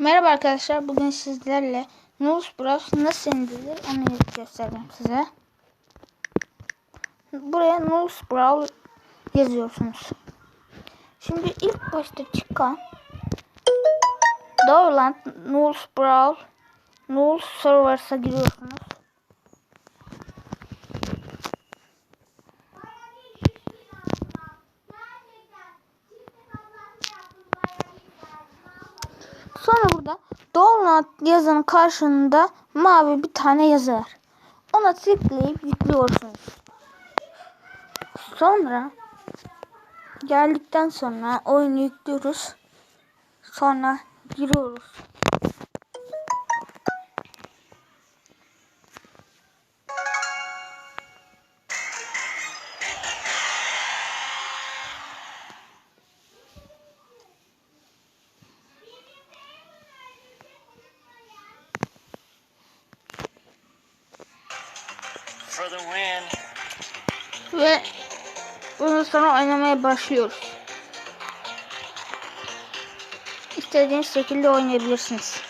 Merhaba arkadaşlar. Bugün sizlerle Nulus Browse nasıl indirilir onu göstereceğim size. Buraya Nulus Browse yazıyorsunuz. Şimdi ilk başta çıkan Download Nulus Browse Nulus Servers'a giriyorsunuz. Sonra burada download yazının karşında mavi bir tane yazı var. Ona tıklayıp yüklüyorsunuz. Sonra geldikten sonra oyunu yüklüyoruz. Sonra giriyoruz. Ve bundan sonra oynamaya başlıyoruz. İstediğiniz şekilde oynayabilirsiniz.